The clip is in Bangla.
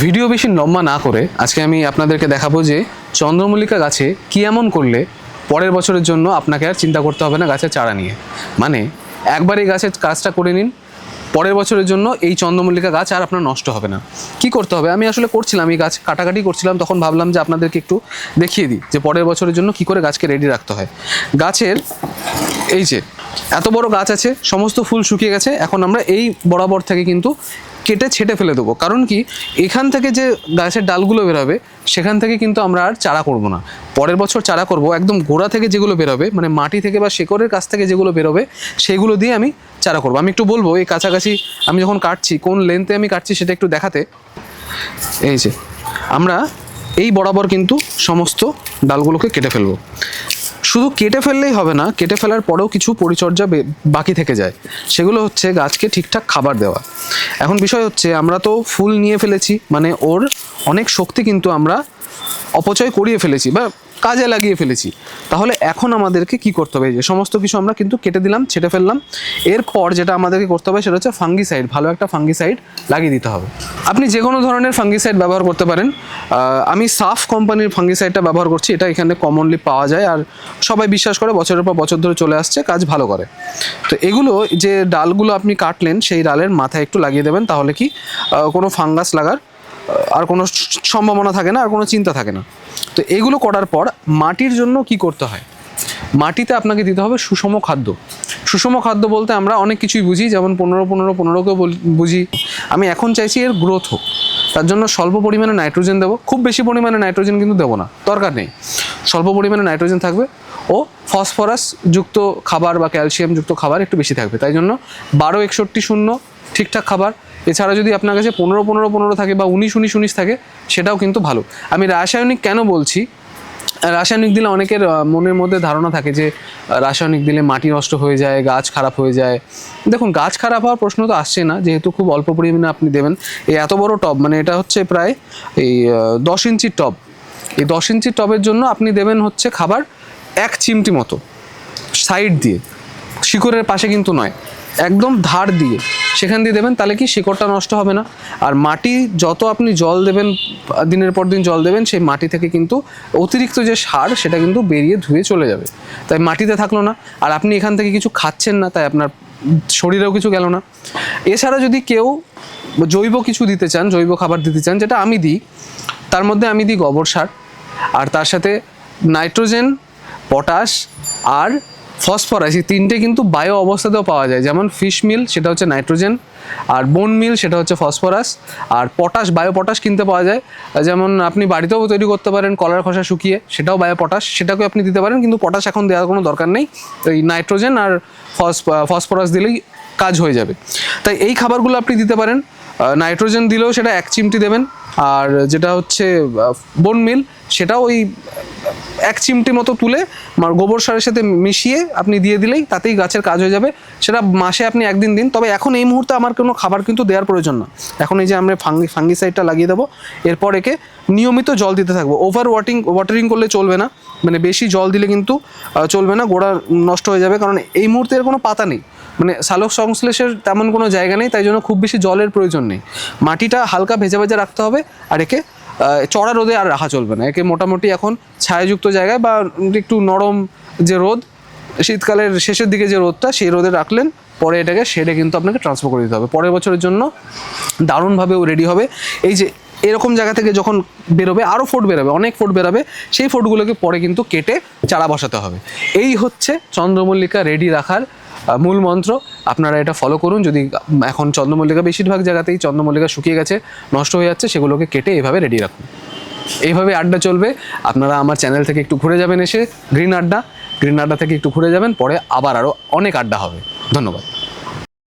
ভিডিও বেশি লম্বা না করে আজকে আমি আপনাদেরকে দেখাবো যে চন্দ্রমল্লিকা গাছে কী এমন করলে পরের বছরের জন্য আপনাকে আর চিন্তা করতে হবে না গাছের চারা নিয়ে। মানে একবার এই গাছের কাজটা করে নিন, পরের বছরের জন্য এই চন্দ্রমল্লিকা গাছ আর আপনার নষ্ট হবে না। কি করতে হবে? আমি আসলে করছিলাম, এই গাছ কাটাকাটি করছিলাম, তখন ভাবলাম যে আপনাদেরকে একটু দেখিয়ে দিই যে পরের বছরের জন্য কি করে গাছকে রেডি রাখতে হয়। গাছের এই যে, এত বড় গাছ আছে, সমস্ত ফুল শুকিয়ে গেছে, এখন আমরা এই বরাবর থেকে কিন্তু কেটে ছেটে ফেলে দেবো। কারণ কি, এখান থেকে যে গাছের ডালগুলো বেরোবে, সেখান থেকে কিন্তু আমরা আর চারা করব না। পরের বছর চারা করব, একদম গোড়া থেকে যেগুলো বেরোবে মানে মাটি থেকে বা শেকড়ের কাছ থেকে যেগুলো বেরোবে, সেগুলো দিয়ে আমি চারা করব। আমি একটু বলব, এই কাছাকাছি আমি যখন কাটছি, কোন লেন্থে আমি কাটছি সেটা একটু দেখাতে। এই যে, আমরা এই বরাবর কিন্তু সমস্ত ডালগুলোকে কেটে ফেলব। শুধু কেটে ফেললেই হবে না, কেটে ফেলার পরেও কিছু পরিচর্যা বাকি থেকে যায়। সেগুলো হচ্ছে গাছকে ঠিকঠাক খাবার দেওয়া। এখন বিষয় হচ্ছে, আমরা তো ফুল নিয়ে ফেলেছি মানে ওর অনেক শক্তি কিন্তু আমরা অপচয় করিয়ে ফেলেছি, বা কাজে লাগিয়ে ফেলেছি। তাহলে এখন আমাদেরকে কি করতে হবে? যে সমস্ত কিছু আমরা কিন্তু কেটে দিলাম, ছেটে ফেললাম। এরপর যেটা আমাদেরকে করতে হবে সেটা হচ্ছে ফাঙ্গিসাইড ভালো একটা ফাঙ্গিসাইড লাগিয়ে দিতে হবে। আপনি যে কোনো ধরনের ফাঙ্গিসাইড ব্যবহার করতে পারেন। আমি সাফ কোম্পানির ফাঙ্গিসাইডটা ব্যবহার করছি, এটা এখানে কমনলি পাওয়া যায়। আর সবাই বিশ্বাস করে, বছরের পর বছর ধরে চলে আসছে, কাজ ভালো করে। তো এগুলো যে ডালগুলো আপনি কাটলেন, সেই ডালের মাথায় একটু লাগিয়ে দেবেন, তাহলে কি কোনো ফাঙ্গাস লাগার আর কোনো সম্ভাবনা থাকে না, আর কোনো চিন্তা থাকে না। তো এগুলো করার পর মাটির জন্য কি করতে হয়? মাটিতে আপনাকে দিতে হবে সুষম খাদ্য। সুষম খাদ্য বলতে আমরা অনেক কিছুই বুঝি, যেমন পনেরো পনেরো পনেরোকেও বুঝি। আমি এখন চাইছি এর গ্রোথ হোক। তার জন্য স্বল্প পরিমাণে নাইট্রোজেন দেবো। খুব বেশি পরিমাণে নাইট্রোজেন কিন্তু দেবো না। দরকার নেই। স্বল্প পরিমাণে নাইট্রোজেন থাকবে ও ফসফরাস যুক্ত খাবার বা ক্যালসিয়াম যুক্ত খাবার একটু বেশি থাকবে। তাই জন্য বারো একষট্টি শূন্য ঠিকঠাক খাবার। এছাড়া যদি আপনার কাছে পনেরো পনেরো পনেরো থাকে বা উনিশ উনিশ উনিশ থাকে, সেটাও কিন্তু ভালো। আমি রাসায়নিক কেন বলছি? রাসায়নিক দিলে অনেকের মনের মধ্যে ধারণা থাকে যে রাসায়নিক দিলে মাটি নষ্ট হয়ে যায়, গাছ খারাপ হয়ে যায়। দেখুন, গাছ খারাপ হওয়ার প্রশ্ন তো আসছে না, যেহেতু খুব অল্প পরিমাণে আপনি দেবেন। এই এত বড় টব মানে এটা হচ্ছে প্রায় এই দশ ইঞ্চির টব। এই দশ ইঞ্চির টবের জন্য আপনি দেবেন হচ্ছে খাবার এক চিমটি মতো, সাইড দিয়ে। শিকড়ের পাশে কিন্তু নয়, একদম ধার দিয়ে। সেখান দিয়ে দেবেন, তাহলে কি শিকড়টা নষ্ট হবে না? আর মাটি যত আপনি জল দেবেন, দিনের পর দিন জল দেবেন, সেই মাটি থেকে কিন্তু অতিরিক্ত যে সার, সেটা কিন্তু বেরিয়ে ধুয়ে চলে যাবে। তাই মাটিতে থাকল না। আর আপনি এখান থেকে কিছু খাচ্ছেন না, তাই আপনার শরীরেও কিছু গেল না। এছাড়া যদি কেউ জৈব কিছু দিতে চান, জৈব খাবার দিতে চান, যেটা আমি দিই, তার মধ্যে আমি দিই গোবর সার। আর তার সাথে নাইট্রোজেন, পটাশ আর ফসফরাস, এই তিনটে কিন্তু বায়ো অবস্থাতেও পাওয়া যায়। যেমন ফিশ মিল সেটা হচ্ছে নাইট্রোজেন আর বোন মিল সেটা হচ্ছে ফসফরাস আর পটাশ বায়ো পটাশ কিনতে পাওয়া যায়। যেমন আপনি বাড়িতেও তৈরি করতে পারেন কলার খসা শুকিয়ে, সেটাও বায়ো পটাশ সেটাকেও আপনি দিতে পারেন, কিন্তু পটাশ এখন দেওয়ার কোনো দরকার নেই। এই নাইট্রোজেন আর ফস ফসফরাস দিলেই কাজ হয়ে যাবে। তাই এই খাবারগুলো আপনি দিতে পারেন। নাইট্রোজেন দিলেও সেটা এক চিমটি দেবেন। আর যেটা হচ্ছে বোন মিল সেটাও ওই এক চিমটি মতো তুলে গোবর সারের সাথে মিশিয়ে আপনি দিয়ে দিলেই তাতেই গাছের কাজ হয়ে যাবে। সেটা মাসে আপনি একদিন দিন। তবে এখন এই মুহূর্তে আমার কোনো খাবার কিন্তু দেওয়ার প্রয়োজন না। এখন এই যে আমরা ফাঙ্গি ফাঙ্গিসাইডটা লাগিয়ে দেবো, এরপর একে নিয়মিত জল দিতে থাকব। ওভার ওয়াটিং ওয়াটারিং করলে চলবে না। মানে বেশি জল দিলে কিন্তু চলবে না, গোড়া নষ্ট হয়ে যাবে। কারণ এই মুহূর্তে এর কোনো পাতা নেই। মানে সালোক সংশ্লেষের তেমন কোনো জায়গা নেই, তাই জন্য খুব বেশি জলের প্রয়োজন নেই। মাটিটা হালকা ভেজা ভেজা রাখতে হবে, আর একে চড়া রোদে আর রাখা চলবে না। একে মোটামুটি এখন ছায়াযুক্ত জায়গায় বা একটু নরম যে রোদ, শীতকালের শেষের দিকে যে রোদটা, সেই রোদে রাখলেন, পরে এটাকে শেডে কিন্তু আপনাকে ট্রান্সফার করে দিতে হবে। পরের বছরের জন্য দারুণভাবে ও রেডি হবে। এই যে এরকম জায়গা থেকে যখন বেরোবে আরও ফোট বেরোবে, অনেক ফোট বেরোবে, সেই ফোটগুলোকে পরে কিন্তু কেটে চারা বসাতে হবে। এই হচ্ছে চন্দ্রমল্লিকা রেডি রাখার মূল মন্ত্র, আপনারা এটা ফলো করুন। যদি এখন চন্দ্রমল্লিকা বেশিরভাগ জায়গাতেই চন্দ্রমল্লিকা শুকিয়ে গেছে, নষ্ট হয়ে যাচ্ছে, সেগুলোকে কেটে এভাবে রেডি রাখুন। এইভাবে আড্ডা চলবে। আপনারা আমার চ্যানেল থেকে একটু ঘুরে যাবেন এসে গ্রিন আড্ডা গ্রিন আড্ডা থেকে একটু ঘুরে যাবেন, পরে আবার আরও অনেক আড্ডা হবে। ধন্যবাদ।